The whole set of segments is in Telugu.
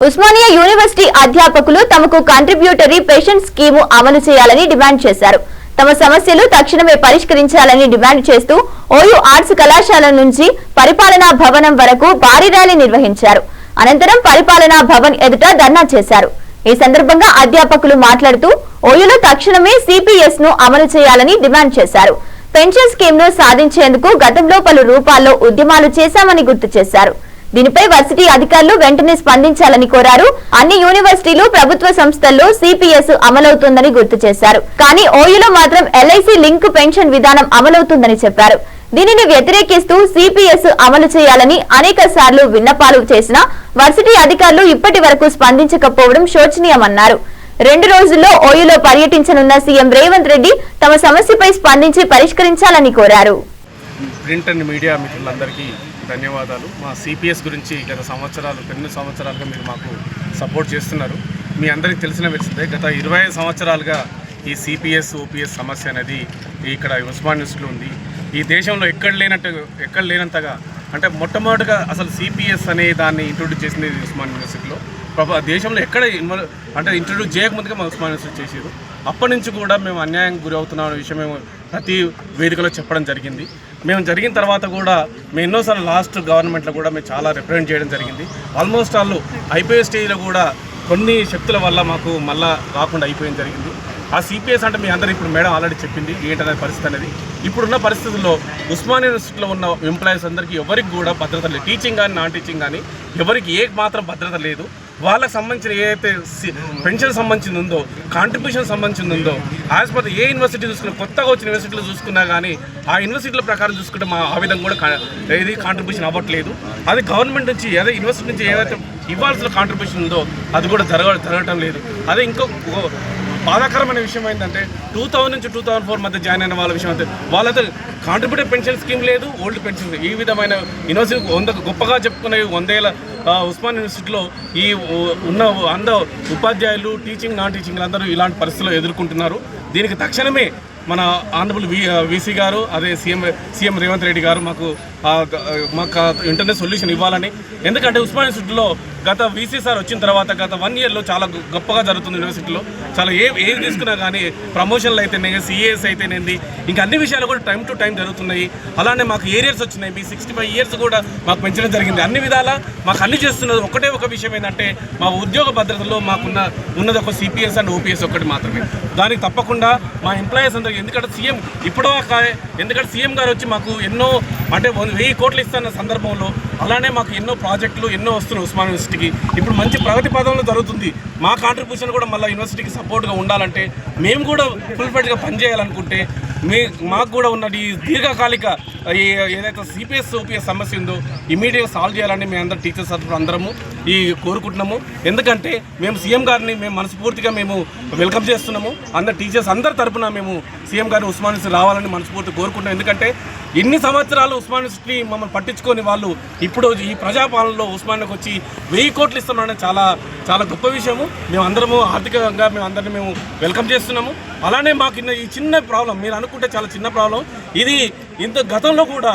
ఉస్మానియా యూనివర్సిటీ అధ్యాపకులు తమకు కంట్రిబ్యూటరీ పెన్షన్ స్కీము అమలు చేయాలని డిమాండ్ చేశారు. తమ సమస్యలు తక్షణమే పరిష్కరించాలని డిమాండ్ చేస్తూ ఓయూ ఆర్ట్స్ కళాశాల నుంచి పరిపాలనా భవనం వరకు భారీ ర్యాలీ నిర్వహించారు. అనంతరం పరిపాలనా భవన్ ఎదుట ధర్నా చేశారు. ఈ సందర్భంగా అధ్యాపకులు మాట్లాడుతూ ఓయూలో తక్షణమే సిపిఎస్ను అమలు చేయాలని డిమాండ్ చేశారు. పెన్షన్ స్కీమ్ను సాధించేందుకు గతంలో పలు రూపాల్లో ఉద్యమాలు చేశామని గుర్తు చేశారు. దీనిపై వర్సిటీ అధికారులు వెంటనే స్పందించాలని కోరారు. అన్ని యూనివర్సిటీలు ప్రభుత్వ సంస్థల్లో సిపిఎస్ అమలవుతుందని గుర్తు చేశారు. కానీ ఓయూలో మాత్రం ఎల్ఐసి లింక్ పెన్షన్ విధానం అమలవుతుందని చెప్పారు. దీనిని వ్యతిరేకిస్తూ సిపిఎస్ అమలు చేయాలని అనేక సార్లు విన్నపాలు చేసినా వర్సిటీ అధికారులు ఇప్పటి వరకు స్పందించకపోవడం శోచనీయమన్నారు. రెండు రోజుల్లో ఓయూలో పర్యటించనున్న సీఎం రేవంత్ రెడ్డి తమ సమస్యపై స్పందించి పరిష్కరించాలని కోరారు. ప్రింట్ అండ్ మీడియా మిత్రులందరికీ ధన్యవాదాలు. మా సిపిఎస్ గురించి గత సంవత్సరాలు రెండు సంవత్సరాలుగా మీరు మాకు సపోర్ట్ చేస్తున్నారు. మీ అందరికీ తెలిసిన విషయమే గత ఇరవై సంవత్సరాలుగా ఈ సిపిఎస్ ఓపీఎస్ సమస్య అనేది ఇక్కడ ఉస్మాన్ న్యూస్లో ఉంది. ఈ దేశంలో ఎక్కడ లేనట్టు ఎక్కడ లేనంతగా అంటే మొట్టమొదటిగా అసలు సిపిఎస్ అనే దాన్ని ఇంట్రొడ్యూస్ చేసింది ఉస్మాన్ యూనివర్సిటీలో. ప్రభా దేశంలో ఎక్కడ ఇన్వాల్వ్ అంటే ఇంట్రొడ్యూస్ చేయకముందుగా మా ఉస్మాన్ యూనివర్సిటీ చేసారు అప్పటి నుంచి కూడా మేము అన్యాయం గురి అవుతున్నాం అనే విషయం మేము ప్రతి వేదికలో చెప్పడం జరిగింది. మేము జరిగిన తర్వాత కూడా మేము ఎన్నోసార్లు లాస్ట్ గవర్నమెంట్లో కూడా మేము చాలా రిప్రజెంట్ చేయడం జరిగింది. ఆల్మోస్ట్ వాళ్ళు అయిపోయే స్టేజ్లో కూడా కొన్ని శక్తుల వల్ల మాకు మళ్ళా రాకుండా అయిపోయింది జరిగింది. ఆ సిపిఎస్ అంటే మీ అందరూ ఇప్పుడు మేడం ఆల్రెడీ చెప్పింది ఏంటనే పరిస్థితి అనేది. ఇప్పుడున్న పరిస్థితుల్లో ఉస్మాన్ యూనివర్సిటీలో ఉన్న ఎంప్లాయీస్ అందరికీ ఎవరికి కూడా భద్రత లేదు. టీచింగ్ కానీ నాన్ టీచింగ్ కానీ ఎవరికి ఏ మాత్రం భద్రత లేదు. వాళ్ళకి సంబంధించిన ఏదైతే పెన్షన్ సంబంధించింది ఉందో కాంట్రిబ్యూషన్ సంబంధించింది ఉందో యాజ్ పర్ ఏ యూనివర్సిటీ చూసుకున్నా కొత్తగా వచ్చిన యూనివర్సిటీలు చూసుకున్నా కానీ ఆ యూనివర్సిటీల ప్రకారం చూసుకుంటే మా ఆ విధంగా కూడా ఏది కాంట్రిబ్యూషన్ అవ్వట్లేదు. అది గవర్నమెంట్ నుంచి ఏదో యూనివర్సిటీ నుంచి ఏదైతే ఇవ్వాల్సిన కాంట్రిబ్యూషన్ ఉందో అది కూడా జరగ జరగటం లేదు. అదే ఇంకో బాధాకరమైన విషయం ఏంటంటే టూ థౌసండ్ నుంచి టూ థౌసండ్ ఫోర్ మధ్య జాయిన్ అయిన వాళ్ళ విషయం అంతే వాళ్ళతో కాంట్రిబ్యూటివ్ పెన్షన్ స్కీమ్ లేదు ఓల్డ్ పెన్షన్ ఈ విధమైన యూనివర్సిటీ వంద గొప్పగా చెప్పుకునే వందేళ్ళ ఉస్మాన్ యూనివర్సిటీలో ఈ ఉన్న అంద ఉపాధ్యాయులు టీచింగ్ నాన్ టీచింగ్ అందరూ ఇలాంటి పరిస్థితులు ఎదుర్కొంటున్నారు. దీనికి తక్షణమే మన ఆనరబుల్ వి వీసీ గారు అదే సీఎం సీఎం రేవంత్ రెడ్డి గారు మాకు మాకు ఇంటర్నెట్ సొల్యూషన్ ఇవ్వాలని. ఎందుకంటే ఉస్మానియా యూనివర్సిటీలో గత వీసీ సార్ వచ్చిన తర్వాత గత వన్ ఇయర్లో చాలా గొప్పగా జరుగుతుంది యూనివర్సిటీలో. చాలా ఏ ఏది తీసుకున్నా కానీ ప్రమోషన్లు అయితేనే సిఏఎస్ అయితేనేది ఇంకా అన్ని విషయాలు కూడా టైం టు టైం జరుగుతున్నాయి. అలానే మాకు ఏరియర్స్ వచ్చినాయి మీ సిక్స్టీ ఫైవ్ ఇయర్స్ కూడా మాకు పెంచడం జరిగింది. అన్ని విధాలా మాకు అన్ని చేస్తున్నది ఒకటే ఒక విషయం ఏంటంటే మా ఉద్యోగ భద్రతలో మాకున్న ఉన్నది ఒక సిపిఎస్ అండ్ ఓపీఎస్ ఒకటి మాత్రమే. దానికి తప్పకుండా మా ఎంప్లాయీస్ అందరికీ. ఎందుకంటే సీఎం ఇప్పుడో ఎందుకంటే సీఎం గారు వచ్చి మాకు ఎన్నో అంటే వెయ్యి కోట్లు ఇస్తున్న సందర్భంలో అలానే మాకు ఎన్నో ప్రాజెక్టులు ఎన్నో వస్తున్నాయి ఉస్మాన్ యూనివర్సిటీకి. ఇప్పుడు మంచి ప్రగతి పదంలో జరుగుతుంది. మా కాంట్రిబ్యూషన్ కూడా మళ్ళీ యూనివర్సిటీకి సపోర్ట్గా ఉండాలంటే మేము కూడా ఫుల్ పనిచేయాలనుకుంటే మీ మాకు కూడా ఉన్నది ఈ దీర్ఘకాలిక ఈ ఏదైతే సిపిఎస్ ఓపీఎస్ సమస్య ఉందో ఇమీడియట్గా సాల్వ్ చేయాలని మేము అందరం టీచర్స్ తరఫున అందరము ఈ కోరుకుంటున్నాము. ఎందుకంటే మేము సీఎం గారిని మేము మనస్ఫూర్తిగా మేము వెల్కమ్ చేస్తున్నాము. అందరు టీచర్స్ అందరి తరఫున మేము సీఎం గారిని ఉస్మాన్ రావాలని మనస్ఫూర్తి కోరుకుంటున్నాం. ఎందుకంటే ఎన్ని సంవత్సరాలు ఉస్మాన్ యూనివర్సిటీ మమ్మల్ని పట్టించుకొని వాళ్ళు ఇప్పుడు ఈ ప్రజాపాలనలో ఉస్మాన్కి వచ్చి వెయ్యి కోట్లు ఇస్తున్నారని చాలా చాలా గొప్ప విషయము. మేము అందరము ఆర్థికంగా మేము అందరిని మేము వెల్కమ్ చేస్తున్నాము. అలానే మాకు ఇన్న ఈ చిన్న ప్రాబ్లం మీరు అనుకుంటే చాలా చిన్న ప్రాబ్లం. ఇది ఇంత గతంలో కూడా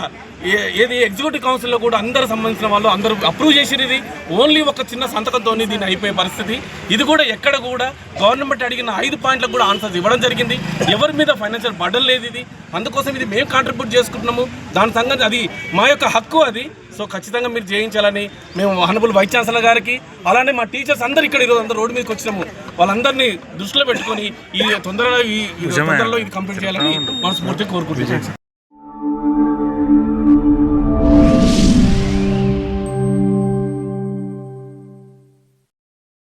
ఏది ఎగ్జిక్యూటివ్ కౌన్సిల్లో కూడా అందరు సంబంధించిన వాళ్ళు అందరూ అప్రూవ్ చేసిరు ఇది. ఓన్లీ ఒక చిన్న సంతకంతో దీన్ని అయిపోయే పరిస్థితి. ఇది కూడా ఎక్కడ కూడా గవర్నమెంట్ అడిగిన ఐదు పాయింట్లకు కూడా ఆన్సర్స్ ఇవ్వడం జరిగింది. ఎవరి మీద ఫైనాన్షియల్ బర్డన్ లేదు ఇది. అందుకోసం ఇది మేము కాంట్రిబ్యూట్ చేసుకుంటున్నాము. దాని సంగతి అది మా యొక్క హక్కు అది. సో ఖచ్చితంగా మీరు చేయించాలని మేము హనబుల్ వైస్ ఛాన్సలర్ గారికి అలానే మా టీచర్స్ అందరు ఇక్కడ ఈరోజు అందరూ రోడ్డు మీదకి వచ్చినాము. వాళ్ళందరినీ దృష్టిలో పెట్టుకొని ఈ తొందరగా ఈ ఈ తొందరలో ఇది కంప్లీట్ చేయాలని మనస్ఫూర్తిగా కోరుకుంటున్నాం